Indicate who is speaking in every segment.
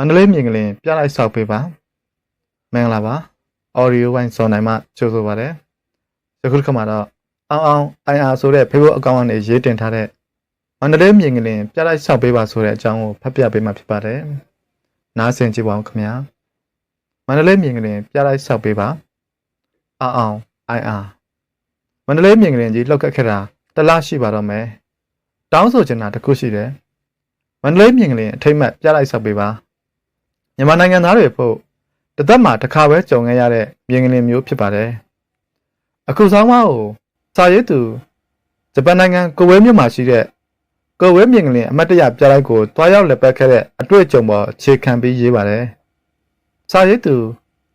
Speaker 1: မန္တလေးမြင်ကလင်ပြလိုက်ဆောက်ပေးပါမင်္ဂလာပါ audio ဝိုင်းစောနိုင်မှကြိုဆိုပါရစေယခုတစ်ခါမှာတော့အောင်အောင် IR ဆိုတဲ့ Facebook အကောင့်ကနေရေးတင်ထားတဲ့မန္တလေးမြင်ကလင်ပြလိုက်ဆောက်ပေးပါဆိုတဲ့အကြောင်းကိုဖတ်ပြပေးမှာဖြစ်ပါတယ်နားဆင်ကြည့်ပါဦးခင်ဗျာမန္တလေးမြင်ကလင်ပြလိုက်ဆောက်ပေးပါအောင်အောင် IR မန္တလေးမြင်ကလင်ကြီးလောက်ကက်ခဲ့တာတစ်လရှိပါတော့မယ်တောင်းဆိုချင်တာတစ်ခုရှိတယ်မန္တလေးမြင်ကလင်အထိမ့်မှတ်ပြလိုက်ဆောက်ပေးပါ မြန်မာနိုင်ငံသားတွေဖို့တစ်သက်မှာတစ်ခါပဲကြုံခဲ့ရတဲ့မြင်ကလေးမျိုးဖြစ်ပါတယ်။အခုဆောင်မကိုစာရေးသူဂျပန်နိုင်ငံကိုဝဲမြို့မှာရှိတဲ့ကိုဝဲမြင်ကလေးအမတ်တရပြလိုက်ကိုတွားရောက်လက်ပတ်ခဲ့တဲ့အတွေ့အကြုံပေါ်အခြေခံပြီးရေးပါတယ်။စာရေးသူ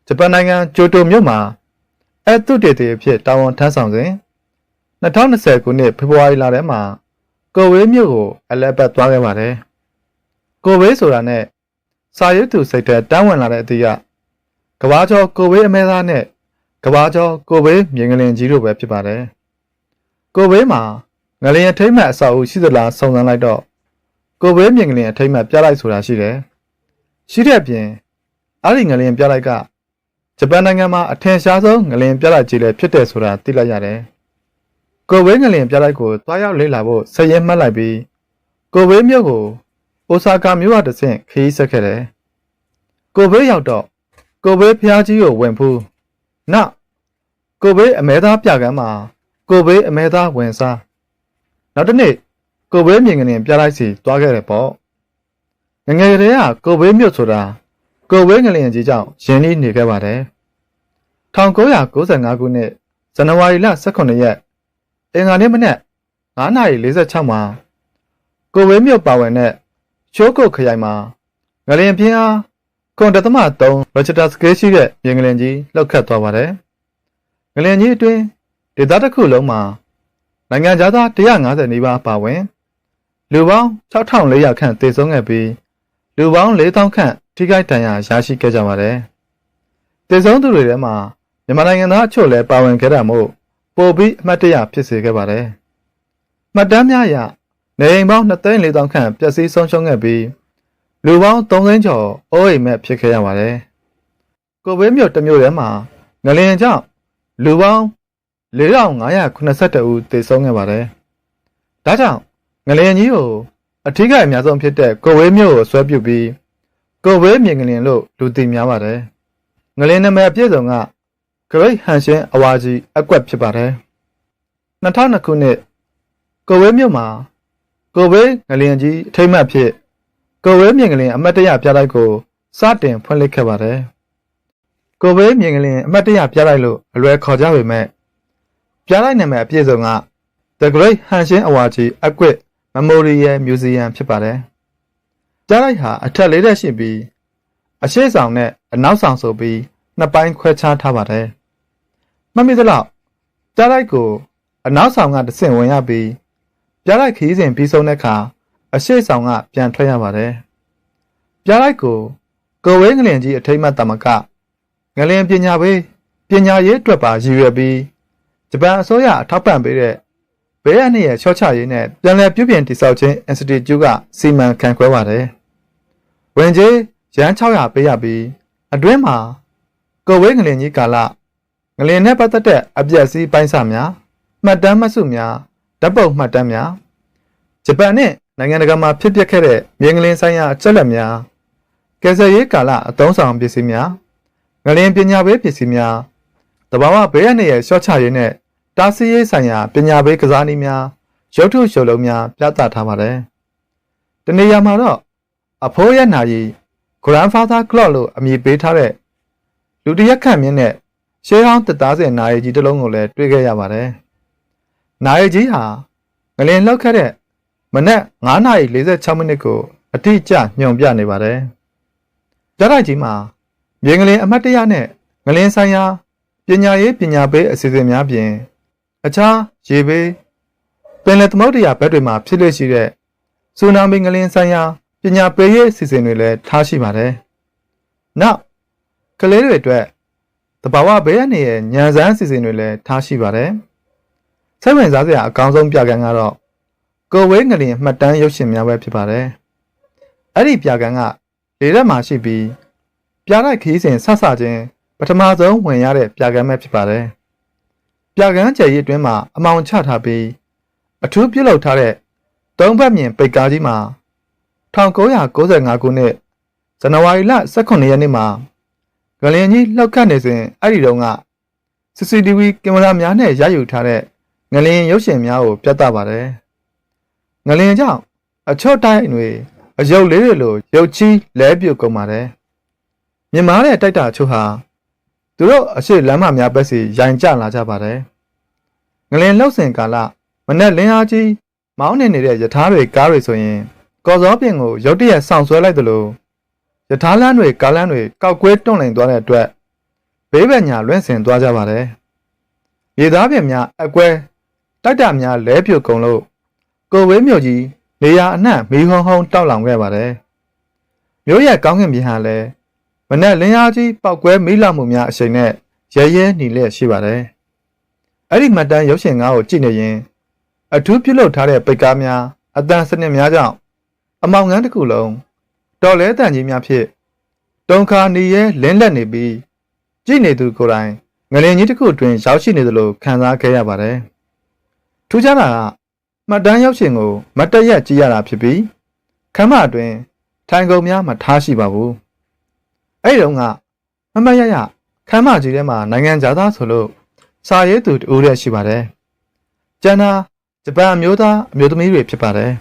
Speaker 1: ဂျပန်နိုင်ငံကျိုတိုမြို့မှာအဲတုတေတေအဖြစ်တာဝန်ထမ်းဆောင်စဉ်2020ခုနှစ်ဖေဖော်ဝါရီလထဲမှာကိုဝဲမြို့ကိုအလဲပတ်သွားခဲ့ပါတယ်။ကိုဝဲဆိုတာနဲ့ စာရွတ်သူစိတ်ထဲတန်းဝင်လာတဲ့အသည့်ကကဘာကျော်ကိုဘေးအမဲသားနဲ့ကဘာကျော်ကိုဘေးမြင်ကလင်ကြီးတို့ပဲဖြစ်ပါတယ်။ကိုဘေးမှာငလျင်အထိမ့်မှတ်အဆောက်အဦရှိသလားစုံစမ်းလိုက်တော့ကိုဘေးမြင်ကလင်အထိမ့်မှတ်ပြလိုက်ဆိုတာရှိတယ်။ရှိတဲ့အပြင်အဲ့ဒီငလျင်ပြလိုက်ကဂျပန်နိုင်ငံမှာအထင်ရှားဆုံးငလျင်ပြလိုက်ကြီးလည်းဖြစ်တယ်ဆိုတာသိလိုက်ရတယ်။ကိုဘေးငလျင်ပြလိုက်ကိုတွားရောက်လေ့လာဖို့စည်ရင်မှတ်လိုက်ပြီးကိုဘေးမြို့ကို အိုဆာကာမြို့ကတဆင့်ခရီးဆက်ခဲ့တယ်။ကိုဘေးရောက်တော့ကိုဘေးဖျားကြီးကိုဝင်ဖူး။နောက်ကိုဘေးအမဲသားပြကမ်းမှာကိုဘေးအမဲသားဝင်စား။နောက်တစ်နေ့ကိုဘေးမြင်ကလေးပြလိုက်စီတွားခဲ့တယ်ပေါ့။ငယ်ငယ်ကလေးကကိုဘေးမြို့ဆိုတာကိုဘေးငလျင်ကြီးကြောင့်ရင်းနှီးနေခဲ့ပါတယ်။1995ခုနှစ်ဇန်နဝါရီလ18ရက်အင်္ဂါနေ့မနက်9:46မှာကိုဘေးမြို့ပါဝင်တဲ့ ချိုးကုတ်ခရိုင်မှာငလျင်ပြင်းအားကွန်တသမ3ရချတာစကေးရှိတဲ့ပြင်ငလျင်ကြီးလောက်ခတ်သွားပါတယ်။ငလျင်ကြီးအတွင်းဒေသတစ်ခုလုံးမှာနိုင်ငံသား150နီးပါးပါဝင်လူပေါင်း6400ခန့်သေဆုံးခဲ့ပြီးလူပေါင်း4000ခန့်ထိခိုက်ဒဏ်ရာရရှိခဲ့ကြပါတယ်။သေဆုံးသူတွေထဲမှာမြန်မာနိုင်ငံသားအချို့လည်းပါဝင်ခဲ့တာမို့ပိုပြီးအမှတ်တရဖြစ်စေခဲ့ပါတယ်။မှတ်တမ်းများအရ နေအိမ်ပေါင်း2,400ခန့်ပျက်စီးဆုံးရှုံးခဲ့ပြီးလူပေါင်း3,000ကျော်အိုးအိမ်မဲ့ဖြစ်ခဲ့ရပါတယ်။ကိုဘေးမြို့တစ်မြို့ထဲမှာငလျင်ကြောင့်လူပေါင်း4,582ဦးသေဆုံးခဲ့ပါတယ်။ဒါကြောင့်ငလျင်ကြီးကိုအထူးကအများဆုံးဖြစ်တဲ့ကိုဝေးမြို့ကိုဆွဲပြုတ်ပြီးကိုဝေးမြင်ငလျင်လို့လူသိများပါတယ်။ငလျင်နာမည်အပြည့်စုံက Great Hanshin အဝါကြီးအကွက်ဖြစ်ပါတယ်။2002ခုနှစ်ကိုဝေးမြို့မှာ ကိုဝေးငလျင်ကြီးအထိမ့်မှတ်ဖြစ်ကိုဝေးမြင်ကလင်အမတ်တရပြလိုက်ကိုစတင်ဖွင့်လှစ်ခဲ့ပါတယ်။ကိုဝေးမြင်ကလင်အမတ်တရပြလိုက်လို့အလွယ်ခေါ်ကြပေမဲ့ပြလိုက်နာမည်အပြည့်စုံက The Great Hanshin Awaji Aquit Memorial Museum ဖြစ်ပါတယ်။ပြလိုက်ဟာအထက်လေးတက်ရှိပြီးအရှိဆောင်နဲ့အနောက်ဆောင်ဆိုပြီးနှစ်ပိုင်းခွဲခြားထားပါတယ်။မှတ်မိသလောက်ပြလိုက်ကို အနောက်ဆောင်ကတဆင့်ဝင်ရပြီး ပြလိုက်ခီးစဉ်ပြီးဆုံးတဲ့အခါအရှိဆောင်ကပြန်ထွက်ရပါတယ်။ပြလိုက်ကိုကိုဝဲငလင်ကြီးအထိမ့်မှတ်တမကငလင်ပညာပေးပညာရေးအတွက်ပါရည်ရွယ်ပြီးဂျပန်အစိုးရအထောက်ပံ့ပေးတဲ့ဘဲရနှစ်ရဲ့ချော့ချရေးနဲ့ပြန်လည်ပြုပြင်တည်ဆောက်ခြင်း Institute ကစီမံခန့်ခွဲပါတယ်။ဝင်ကြီးရန်600ပေးရပြီးအတွင်းမှာကိုဝဲငလင်ကြီးကာလငလင်နဲ့ပတ်သက်တဲ့အပြက်စီးပိုင်းစာများမှတ်တမ်းမှတ်စုများ ဓာတ်ပုံမှတ်တမ်းများဂျပန်နဲ့နိုင်ငံတကာမှာဖြစ်ပျက်ခဲ့တဲ့မြေငလင်းဆိုင်ရာအချက်လက်များကယ်ဆယ်ရေးကာလအသုံးဆောင်ပစ္စည်းများငလင်းပညာပေးပစ္စည်းများတဘာဝဘေးရနေရဲ့ရှော့ချရေးနဲ့တားဆီးရေးဆိုင်ရာပညာပေးကစားနည်းများရုပ်ထုရှုပ်လုံးများပြသထားပါတယ်။တနေရာမှာတော့အဖိုးရနာရီ Grandfather Clock လို့အမည်ပေးထားတဲ့လူတစ်ရက်ခန့်မြင့်တဲ့ရှေးဟောင်းတသားစင်နာရီကြီးတစ်လုံးကိုလည်းတွေ့ခဲ့ရပါတယ်။ နာရီကြီးဟာငလင်လောက်ခဲ့တဲ့မနက်9:46မိနစ်ကိုအတိအကျညွှန်ပြနေပါတယ်။ကြတိုက်ကြီးမှာမြေငလင်အမတ်တရနဲ့ငလင်ဆိုင်ရာပညာရေးပညာပေးအစီအစဉ်များပြင်အခြားရေဘေးပင်လယ်သမုဒ္ဒရာဘက်တွေမှာဖြစ်လို့ရှိတဲ့ဆူနာမီငလင်ဆိုင်ရာပညာပေးရေးအစီအစဉ်တွေလည်းထားရှိပါတယ်။နောက်ကလေးတွေအတွက်တဘာဝဘေးအနေရဲ့ညံစမ်းအစီအစဉ်တွေလည်းထားရှိပါတယ်။ စိတ်ဝင်စားစရာအကောင်းဆုံးပြကန်းကတော့ကိုဝဲငလျင်မှတ်တမ်းရုပ်ရှင်များပဲဖြစ်ပါတယ်။အဲ့ဒီပြကန်းကလေရက်မှာရှိပြီးပြတိုက်ခီးစဉ်ဆဆချင်းပထမဆုံးဝင်ရတဲ့ပြကမ်းမဲ့ဖြစ်ပါတယ်။ပြကမ်းကျယ်ရီအတွင်းမှာအမောင်ချထားပြီးအထူးပြုလုပ်ထားတဲ့သုံးဘက်မြင်ပိတ်ကားကြီးမှာ1995ခုနှစ်ဇန်နဝါရီလ18ရက်နေ့မှာဂလင်ကြီးလှောက်ခတ်နေစဉ်အဲ့ဒီတုန်းက CCTV ကင်မရာများနဲ့ရယူထားတဲ့ ငလင်ရုပ်ရှင်များကိုပြသပါတယ်။ငလင်ကြောင့်အချော့တိုင်းတွေအယုတ်လေးတွေလိုရုပ်ချီးလဲပြုတ်ကုန်ပါတယ်။မြင်မာတဲ့တိုက်တာချို့ဟာသူတို့အရှိလမ်းမများဘက်စီရိုင်ကျလာကြပါတယ်။ငလင်လှုပ်စင်ကာလမနဲ့လင်းအားကြီးမောင်းနေနေတဲ့ယထာတွေကားတွေဆိုရင်ကော်စောပြင်ကိုရုတ်တရက်ဆောင်ဆွဲလိုက်သလိုယထာလမ်းတွေကားလမ်းတွေကောက်ကွဲတွန့်လင်သွားတဲ့အတွက်ဘေးဘက်ညာလွင့်စင်သွားကြပါတယ်။ရေသားပြင်များအကွဲ တိုက်တာများလဲပြုတ်ကုန်လို့ကိုဝေးမြို့ကြီးနေရာအနှံ့မီးဟုံးဟုံးတောက်လောင်ခဲ့ပါတယ်။မြို့ရဲ့ကောင်းကင်ပြင်ဟာလည်းမနဲ့လင်းအားကြီးပောက်ကွဲမီးလောင်မှုများအချိန်နဲ့ရဲရဲหนีလျက်ရှိပါတယ်။အဲ့ဒီမှတ်တမ်းရုပ်ရှင်ကားကိုကြည့်နေရင်အထူးပြုလုပ်ထားတဲ့ပိတ်ကားများအတန်စနစ်များကြောင့်အမောင်ငန်းတစ်ခုလုံးတော်လဲတန်ကြီးများဖြင့်တုံခါနေရဲလင်းလက်နေပြီးကြည့်နေသူကိုယ်တိုင်ငလင်ကြီးတစ်ခုအတွင်းရောက်ရှိနေသလိုခံစားခဲ့ရပါတယ်။ ထူးခြားတာကမှတ်တမ်းရုပ်ရှင်ကိုမတ်တရက်ကြည့်ရတာဖြစ်ပြီးခမ်းမအတွင်းထိုင်ကုန်များမထားရှိပါဘူး။အဲ့ဒီတော့ကမမတ်ရရခမ်းမကြီးထဲမှာနိုင်ငံသားဆိုလို့စာရေးသူတူတဲ့ရှိပါတယ်။ကျန်တာဂျပန်အမျိုးသားအမျိုးသမီးတွေဖြစ်ပါတယ်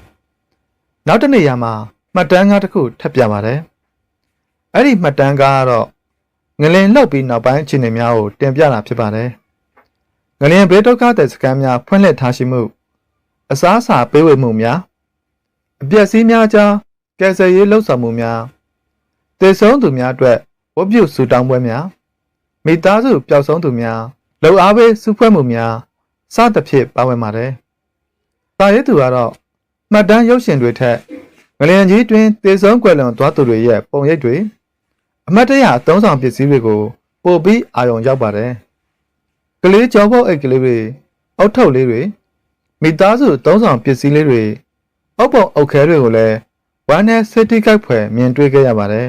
Speaker 1: ။နောက်တစ်နေရာမှာမှတ်တမ်းကားတစ်ခုထပ်ပြပါတယ်။အဲ့ဒီမှတ်တမ်းကားကတော့ငလင်လှုပ်ပြီးနောက်ပိုင်းအခြေအနေများကိုတင်ပြတာဖြစ်ပါတယ်။ ငလင်ဘေးဒုက္ခတဲ့စခန်းများဖွင့်လှစ်ထားရှိမှုအစားအစာပေးဝေမှုများအပျက်စီးများကြားကယ်ဆယ်ရေးလှုပ်ဆောင်မှုများတည်ဆုံးသူများအတွက်ဝတ်ပြုဆုတောင်းပွဲများမိသားစုပျောက်ဆုံးသူများလှုပ်အားပေးစုဖွဲ့မှုများစသဖြင့်ပါဝင်ပါတယ်။ပါရဲသူကတော့မှတ်တမ်းရုပ်ရှင်တွေထက်ငလျင်ကြီးတွင်တည်ဆုံးကွယ်လွန်သွားသူတွေရဲ့ပုံရိပ်တွေအမတ်တရအသုံးဆောင်ပစ္စည်းတွေကိုပို့ပြီးအာရုံရောက်ပါတယ်။ ကလေးကြောပုတ်အိတ်ကလေးတွေအောက်ထုတ်လေးတွေမိသားစုသုံးဆောင်ပစ္စည်းလေးတွေအောက်ပုံအုတ်ခဲတွေကိုလည်းဝမ်းနဲ့စစ်တီကိုက်ဖွယ်မြင်တွေ့ခဲ့ရပါတယ်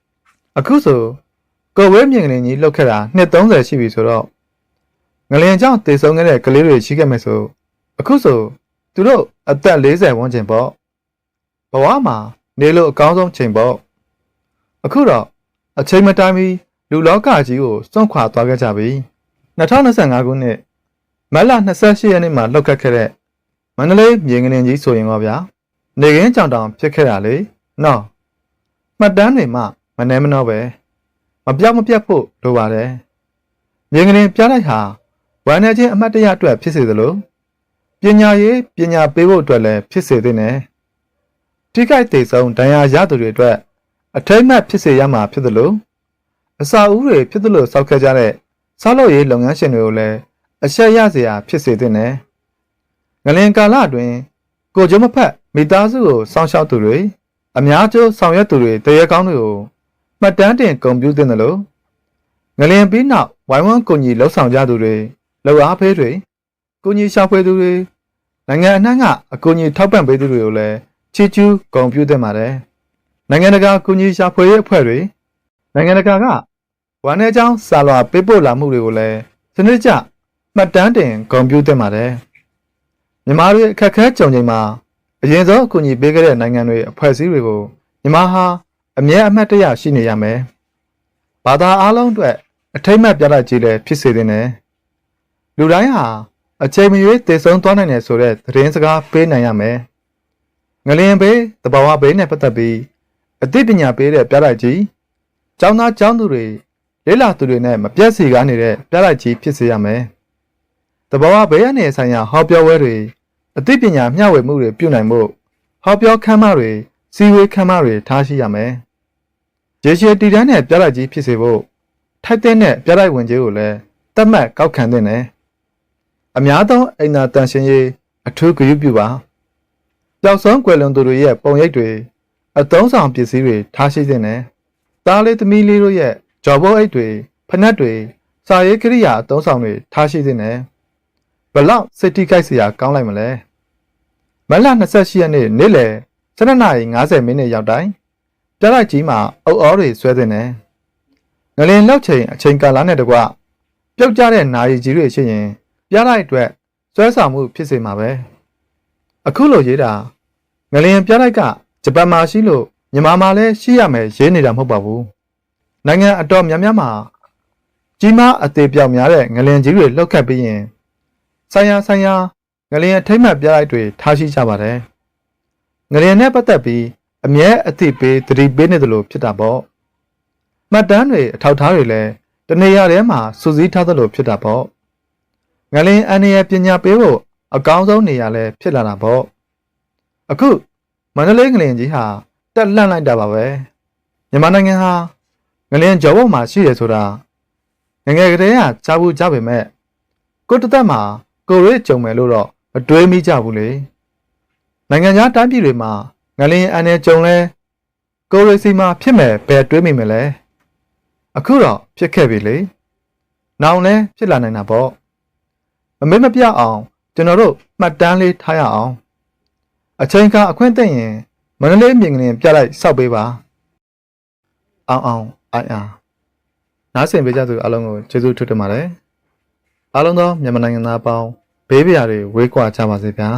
Speaker 1: ။အခုဆိုကိုဝဲမြင်ကလေးကြီးလှုပ်ခဲ့တာနှစ်30ရှိပြီဆိုတော့ငလျင်ကြောင့်တည်ဆုံးခဲ့တဲ့ကလေးတွေရှိခဲ့မယ်ဆိုအခုဆိုသူတို့အသက်40ဝန်းကျင်ပေါ့ဘဝမှာနေလို့အကောင်းဆုံးချိန်ပေါ့အခုတော့အချိန်မတိုင်မီလူလောကကြီးကိုစွန့်ခွာသွားခဲ့ကြပြီ 2025ခုနှစ်မတ်လ28ရက်နေ့မှာလှုပ်ခတ်ခဲ့တဲ့မန္တလေးမြေငလင်ကြီးဆိုရင်တော့ဗျာနေကင်းကြောင်တောင်ဖြစ်ခဲ့တာလေနော်မှတ်တမ်းတွေမှမနှဲမနှောပဲမပြောက်မပြတ်ဖို့လိုပါတယ်မြေငလင်ပြလိုက်ဟာဝမ်းနေခြင်းအမှတ်တရအတွက်ဖြစ်စေသလိုပညာရေးပညာပေးဖို့အတွက်လည်းဖြစ်စေသင့်တယ်ထိခိုက်သေးဆုံးဒဏ်ရာရသူတွေအတွက်အထိမ့်မှတ်ဖြစ်စေရမှာဖြစ်သလိုအစာအုပ်တွေဖြစ်သလိုစောက်ခဲ့ကြတဲ့ ဆောက်လုပ်ရေးလုပ်ငန်းရှင်တွေကိုလည်းအဆက်ရစရာဖြစ်စေသင့်တယ်။ငလင်ကာလအတွင်းကိုကျမဖက်မိသားစုကိုစောင့်ရှောက်သူတွေအများကျိုးဆောင်ရွက်သူတွေတရေကောင်းတွေကိုမှတ်တမ်းတင်ဂုဏ်ပြုသင့်တယ်လို့ငလင်ပြီးနောက်ဝိုင်းဝန်းကိုညီလှုပ်ဆောင်ကြသူတွေလှူအားဖေးတွေကိုညီရှာဖွေသူတွေနိုင်ငံအနှံ့ကအကူအညီထောက်ပံ့ပေးသူတွေကိုလည်းချီးကျူးဂုဏ်ပြုသင့်ပါတယ်။နိုင်ငံတကာကူညီရှာဖွေရေးအဖွဲ့တွေနိုင်ငံတကာက ဝမ်းနေချောင်းစာလွာပေးပို့လာမှုတွေကိုလည်းစနစ်ကျမှတ်တမ်းတင်ဂုဏ်ပြုသင့်ပါတယ်။မြန်မာတွေအခက်အခဲကြုံချိန်မှာအရင်ဆုံးအကူအညီပေးခဲ့တဲ့နိုင်ငံတွေအဖွဲ့အစည်းတွေကိုမြန်မာဟာအမြဲအမှတ်တရရှိနေရမယ်။ဘာသာအားလုံးအတွက်အထိမ့်မှတ်ပြလိုက်ကြည့်လဲဖြစ်စေတဲ့နဲ့လူတိုင်းဟာအချိန်မရွေးတည်ဆုံးသွားနိုင်တယ်ဆိုတဲ့သတင်းစကားပေးနိုင်ရမယ်။ငလျင်ဘေးတဘာဝဘေးနဲ့ပတ်သက်ပြီးအသိပညာပေးတဲ့ပြလိုက်ကြီးကျောင်းသားကျောင်းသူတွေ လေးလာသူတွေနဲ့မပြတ်စီကားနေတဲ့ပြလိုက်ကြီးဖြစ်စေရမယ်။တဘာဝဘေးအနေဆိုင်ရာဟောပြောပွဲတွေအသိပညာမျှဝေမှုတွေပြုနိုင်မှုဟောပြောခမ်းမတွေစီဝေးခမ်းမတွေထားရှိရမယ်။ရေရှည်တည်တန်းတဲ့ပြလိုက်ကြီးဖြစ်စေဖို့ထိုက်တဲ့ပြလိုက်ဝင်ကြီးကိုလည်းတတ်မှတ်ကောက်ခံတဲ့နဲ့အများသောအိမ်သာတန်ရှင်ရေးအထူးဂရုပြုပါပျောက်ဆုံးကွယ်လွန်သူတွေရဲ့ပုံရိပ်တွေအသုံးဆောင်ပစ္စည်းတွေထားရှိခြင်းနဲ့သားလေးသမီးလေးတို့ရဲ့ ကြော်ဘိုးအိတ်တွေဖနက်တွေစာရေးကိရိယာအသုံးဆောင်တွေထားရှိခြင်းနဲ့ဘလောက်စိတ်ထိခိုက်စရာကောင်းလိုက်မလဲမလ28ရက်နေ့နေ့လယ်12:50မိနစ်ရောက်တိုင်းပြပြလိုက်ကြီးမှာအုပ်အောတွေဆွဲတင်တယ်ငလင်လောက်ချိန်အချိန်ကာလနဲ့တကွပြုတ်ကျတဲ့နာရီကြီးတွေရှိရင်ပြလိုက်အတွက်ဆွဲဆောင်မှုဖြစ်စေမှာပဲအခုလိုရေးတာငလင်ပြလိုက်ကဂျပန်မှာရှိလို့မြန်မာမှာလည်းရှိရမယ်ရေးနေတာမဟုတ်ပါဘူး နိုင်ငံအတော်များများမှာကြီးမားအသေးပြောင်များတဲ့ငလင်ကြီးတွေလှုပ်ခတ်ပြီးရင်ဆိုင်ရာဆိုင်ရာငလင်အထိမ့်မှတ်ပြလိုက်တွေထားရှိကြပါတယ်ငလင်နဲ့ပတ်သက်ပြီးအမြဲအသိပေးသတိပေးနေသလိုဖြစ်တာပေါ့မှတ်တမ်းတွေအထောက်အထားတွေလည်းတနေရာထဲမှာစူးစီးထားသလိုဖြစ်တာပေါ့ငလင်အန်ရပညာပေးဖို့အကောင်းဆုံးနေရာလဲဖြစ်လာတာပေါ့အခုမန္တလေးငလင်ကြီးဟာတက်လှန့်လိုက်တာပါပဲမြန်မာနိုင်ငံဟာ ငလင်ကျော်ပေါ်မှာရှိရဆိုတာငယ်ငယ်ကတည်းကကြားဘူးကြပေမဲ့ကိုတသက်မှာကိုရွေးကြုံမယ်လို့တော့မတွေးမိကြဘူးလေနိုင်ငံခြားတိုင်းပြည်တွေမှာငလင်အန်ရကြုံလဲကိုရွေးစီမှာဖြစ်မယ်ဘယ်တွေးမိမလဲအခုတော့ဖြစ်ခဲ့ပြီလေနောင်လဲဖြစ်လာနိုင်တာပေါ့မမေ့မပြအောင်ကျွန်တော်တို့မှတ်တမ်းလေးထားရအောင်အချိန်ကအခွင့်သိရင်မန္တလေးမြင်ကလေးပြလိုက်စောက်ပေးပါအောင်အောင် အိုင်အားနားဆင်ပေးကြသူအားလုံးကိုကျေးဇူးထူးတင်ပါတယ်အားလုံးသောမြန်မာနိုင်ငံသားအပေါင်းဘေးပရာတွေဝေးကွာကြပါစေဗျာ